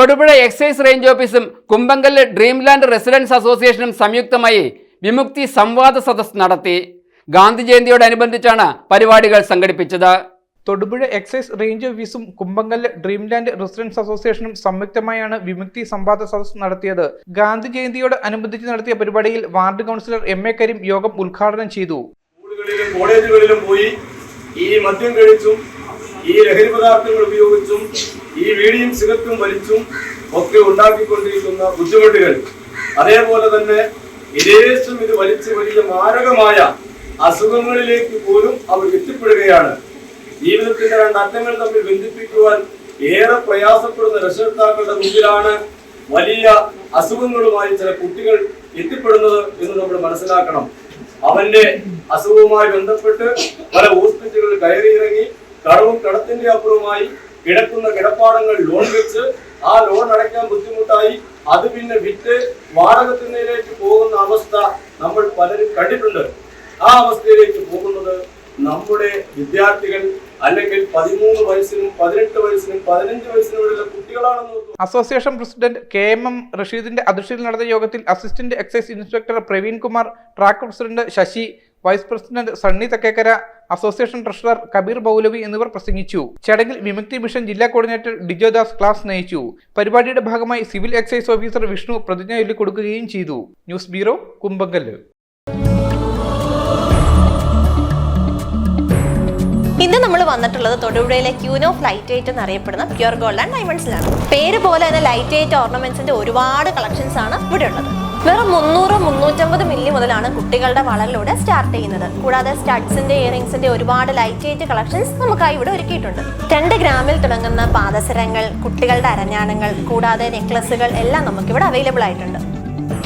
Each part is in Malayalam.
തൊടുപുഴ എക്സൈസ് റേഞ്ച് ഓഫീസും കുമ്പങ്കല്ല് ഡ്രീംലാൻഡ് റെസിഡൻസ് അസോസിയേഷനും സംയുക്തമായി വിമുക്തി സംവാദ സദസ് നടത്തി. ഗാന്ധി ജയന്തിയോടനുബന്ധിച്ചാണ് പരിപാടികൾ സംഘടിപ്പിച്ചത്. തൊടുപുഴ എക്സൈസ് റേഞ്ച് ഓഫീസും കുമ്പങ്കല്ല് ഡ്രീംലാൻഡ് റെസിഡൻസ് അസോസിയേഷനും സംയുക്തമായാണ് വിമുക്തി സംവാദ സദസ് നടത്തിയത്. ഗാന്ധി ജയന്തിയോട് അനുബന്ധിച്ച് നടത്തിയ പരിപാടിയിൽ ward councillor M A Kareem യോഗം ഉദ്ഘാടനം ചെയ്തു. സ്കൂളുകളിലും കോളേജുകളിലും പോയി ഈ മദ്യം കഴിച്ചും ഈ ലഹരി പദാർത്ഥങ്ങൾ ഉപയോഗിച്ചും ഈ വീടിയും സിഗരറ്റും വലിച്ചും ഒക്കെ ഉണ്ടാക്കിക്കൊണ്ടിരിക്കുന്ന ബുദ്ധിമുട്ടുകൾ. അതേപോലെ തന്നെ വിദേശം ഇത് വലിച്ച് വലിയ മാരകമായ അസുഖങ്ങളിലേക്ക് പോലും അവർ എത്തിപ്പെടുകയാണ്. ജീവിതത്തിന്റെ രണ്ട് അറ്റങ്ങൾ തമ്മിൽ ബന്ധിപ്പിക്കുവാൻ ഏറെ പ്രയാസപ്പെടുന്ന രക്ഷകർത്താക്കളുടെ മുമ്പിലാണ് വലിയ അസുഖങ്ങളുമായി ചില കുട്ടികൾ എത്തിപ്പെടുന്നത് എന്ന് നമ്മൾ മനസ്സിലാക്കണം. അവന്റെ അസുഖവുമായി ബന്ധപ്പെട്ട് പല അപ്പുറമായി കിടക്കുന്ന കിടപ്പാടങ്ങൾ ലോൺ വെച്ച് ആ ലോൺ അടയ്ക്കാൻ ബുദ്ധിമുട്ടായി. അത് പിന്നെ വിറ്റ് വാടകത്തിനേക്ക് പോകുന്ന അവസ്ഥ നമ്മൾ പലരും കണ്ടിട്ടുണ്ട്. ആ അവസ്ഥയിലേക്ക് പോകുന്നത് നമ്മുടെ വിദ്യാർത്ഥികൾ അല്ലെങ്കിൽ പതിമൂന്ന് വയസ്സിനും പതിനെട്ട് വയസ്സിനും പതിനഞ്ച് വയസ്സിനുള്ള കുട്ടികളാണെന്ന് association president K M M റഷീദിന്റെ അധ്യക്ഷതയിൽ നടന്ന യോഗത്തിൽ assistant excise inspector Praveen Kumar track president Sasi vice president Sunny Thekkekkara association treasurer Kabeer Moulavi എന്നിവർ പ്രസംഗിച്ചു. ചടങ്ങിൽ വിമുക്തി മിഷൻ ജില്ലാ കോർഡിനേറ്റർ ഡിജോദാസ് ക്ലാസ് നയിച്ചു. പരിപാടിയുടെ ഭാഗമായി സിവിൽ എക്സൈസ് ഓഫീസർ വിഷ്ണു പ്രതിജ്ഞ ചൊല്ലിക്കൊടുക്കുകയും ചെയ്തു. News bureau Kumbankallu. ഇന്ന് നമ്മൾ വന്നിട്ടുള്ളത് തൊടുപുഴയിലെ ക്യൂനോ ലൈറ്റ് എയ്റ്റ് എന്നറിയപ്പെടുന്ന പ്യുർ ഗോൾഡ് ആൻഡ് ഡയമണ്ട്സിലാണ്. പേര് പോലെ തന്നെ ലൈറ്റ് എയ്റ്റ് ഓർണമെന്റ്സിന്റെ ഒരുപാട് കളക്ഷൻസ് ആണ് ഇവിടെ ഉള്ളത്. വെറും മുന്നൂറ് മുന്നൂറ്റമ്പത് മില്ലി മുതലാണ് കുട്ടികളുടെ വളരിലൂടെ സ്റ്റാർട്ട് ചെയ്യുന്നത്. കൂടാതെ സ്റ്റഡ്സിന്റെ ഇയറിംഗ്സിന്റെ ഒരുപാട് ലൈറ്റ് വെയിറ്റ് കളക്ഷൻസ് നമുക്കായി ഇവിടെ ഒരുക്കിയിട്ടുണ്ട്. രണ്ട് ഗ്രാമിൽ തുടങ്ങുന്ന പാദസരങ്ങൾ കുട്ടികളുടെ അരഞ്ഞാണങ്ങൾ കൂടാതെ നെക്ലസുകൾ എല്ലാം നമുക്കിവിടെ അവൈലബിൾ ആയിട്ടുണ്ട്.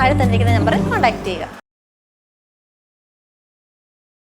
താഴെ തന്നിരിക്കുന്ന നമ്പറിൽ കോൺടാക്ട് ചെയ്യുക.